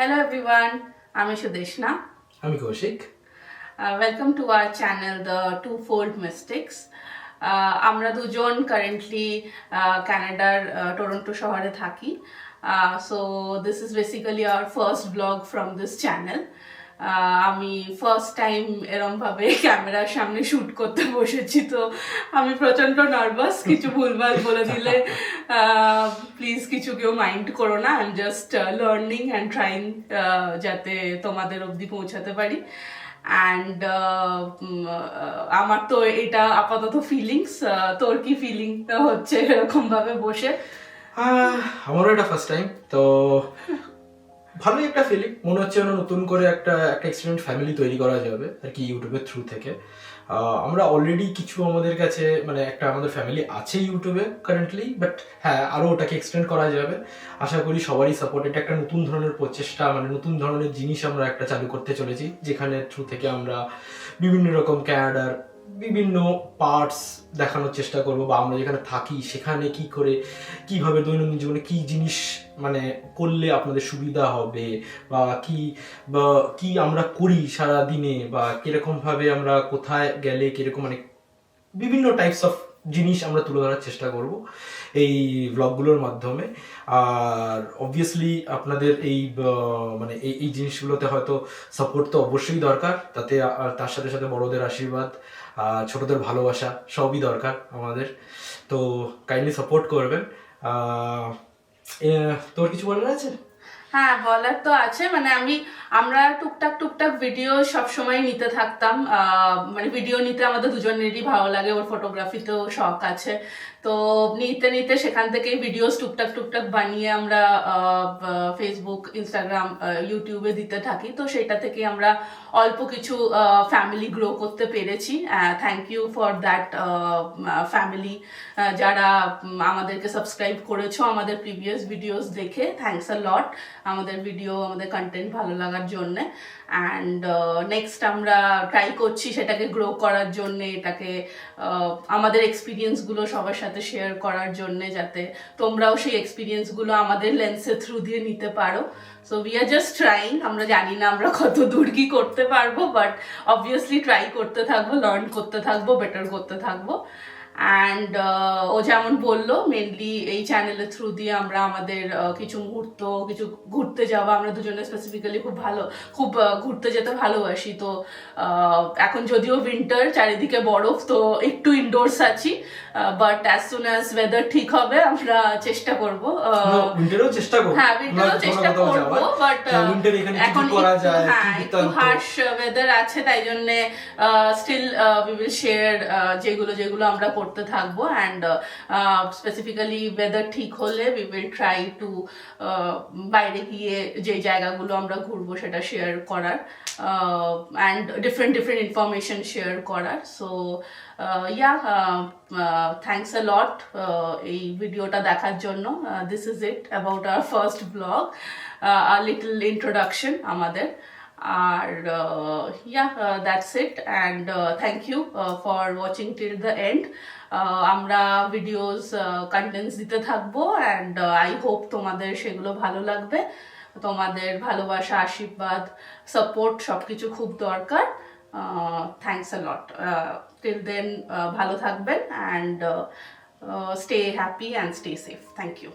Hello everyone আমি সুদেশনা আমি Koushik. Welcome to our channel the two fold mistakes আমরা দুজন কারেন্টলি কানাডার টরন্টো শহরে থাকি। So this is basically our first blog from this channel আমি ফার্স্ট টাইম এরমভাবে ক্যামেরার সামনে শ্যুট করতে বসেছি, তো আমি প্রচণ্ড নার্ভাস কিছু ভুলভাল বলে দিলে প্লিজ কিছু কেউ মাইন্ড করো না I am just learning and trying যাতে তোমাদের অবধি পৌঁছাতে পারি। অ্যান্ড আমার তো এটা আপাতত ফিলিংস তোর কি ফিলিং হচ্ছে এরকম ভাবে বসে আমারও এটা ফার্স্ট টাইম তো ভালোই একটা ফিলিং মনে হচ্ছে যেন নতুন করে একটা একটা এক্সিডেন্ট ফ্যামিলি তৈরি করা যাবে আর কি ইউটিউবের থ্রু থেকে। আমরা অলরেডি কিছু আমাদের কাছে মানে একটা আমাদের ফ্যামিলি আছে ইউটিউবে কারেন্টলি বাট হ্যাঁ আরও ওটাকে এক্সটেন্ড করা যাবে। আশা করি সবারই সাপোর্ট এটা একটা নতুন ধরনের প্রচেষ্টা মানে নতুন ধরনের জিনিস আমরা একটা চালু করতে চলেছি, যেখানে থ্রু থেকে আমরা বিভিন্ন রকম ক্যানাডার বিভিন্ন পার্টস দেখানোর চেষ্টা করব বা আমরা যেখানে থাকি, সেখানে কি করে, কীভাবে দৈনন্দিন জীবনে কি জিনিস মানে করলে আপনাদের সুবিধা হবে বা কি বা কি আমরা করি সারা দিনে বা কীরকম ভাবে আমরা কোথায় গেলে কীরকম মানে বিভিন্ন টাইপস অফ জিনিস আমরা তুলে ধরার চেষ্টা করব এই ব্লগগুলোর মাধ্যমে। আর অবভিয়াসলি আপনাদের এই মানে এই এই জিনিসগুলোতে হয়তো সাপোর্ট তো অবশ্যই দরকার। তাতে আর তার সাথে সাথে বড়দের আশীর্বাদ, আর ছোটদের ভালোবাসা সবই দরকার আমাদের। তো কাইন্ডলি সাপোর্ট করবেন। তোর কিছু বলার আছে? হ্যাঁ বলার তো আছে। মানে আমি, আমরা টুকটাক টুকটাক ভিডিও সব সময় নিতে থাকতাম। মানে ভিডিও নিতে আমাদের দুজনেরই ভালো লাগে। ওর ফটোগ্রাফিতেও শখ আছে। তো নিতে নিতে সেখান থেকেই ভিডিওস টুকটাক টুকটাক বানিয়ে আমরা ফেসবুক ইনস্টাগ্রাম ইউটিউবে দিতে থাকি। তো সেটা থেকে আমরা অল্প কিছু ফ্যামিলি গ্রো করতে পেরেছি। Thank you for that family যারা আমাদেরকে সাবস্ক্রাইব করেছ আমাদের প্রিভিয়াস ভিডিওস দেখে থ্যাংকস আ লট আমাদের ভিডিও আমাদের কন্টেন্ট ভালো লাগার জন্যে। অ্যান্ড নেক্সট আমরা ট্রাই করছি সেটাকে গ্রো করার জন্য, এটাকে আমাদের এক্সপিরিয়েন্সগুলো সবার সাথে শেয়ার করার জন্য যাতে তোমরাও সেই এক্সপিরিয়েন্সগুলো আমাদের লেন্সের থ্রু দিয়ে নিতে পারো। So we are just trying আমরা জানি না আমরা কত দূর কি করতে পারব বাট অবভিয়াসলি ট্রাই করতে থাকব লার্ন করতে থাকব বেটার করতে থাকব। অ্যান্ড ও যেমন বলল মেনলি এই চ্যানেলের থ্রু দিয়ে আমরা আমাদের কিছু মুহূর্ত কিছু ঘুরতে যাওয়া আমরা দুজনে স্পেসিফিক্যালি খুব ভালো খুব ঘুরতে যেতে ভালোবাসি। তো এখন যদিও উইন্টার চারিদিকে বরফ তো একটু ইনডোরস আছি but as soon as weather ঠিক হবে আমরা চেষ্টা করব উইন্টারেও চেষ্টা করব। হ্যাঁ উইন্টারও চেষ্টা করব বাট উইন্টার এখানে করা যায় হ্যাঁ একটু হার্শ ওয়েদার আছে তাই জন্য স্টিল উই উইল শেয়ার যেগুলো যেগুলো আমরা করতে থাকব অ্যান্ড স্পেসিফিক্যালি ওয়েদার ঠিক হলে উই উইল ট্রাই টু বাইরে গিয়ে যে জায়গাগুলো আমরা ঘুরবো সেটা শেয়ার করার and different different information share করার। So yeah thanks a lot এই ভিডিওটা দেখার জন্য। This is it about our first blog R little introduction আমাদের। আর yeah that's it and thank you for watching till the end আমরা videos contents দিতে থাকব and I hope তোমাদের সেগুলো ভালো লাগবে। তোমাদের ভালোবাসা, আশীর্বাদ সাপোর্ট সব কিছু খুব দরকার। Thanks a lot till then ভালো থাকবেন and stay happy and stay safe thank you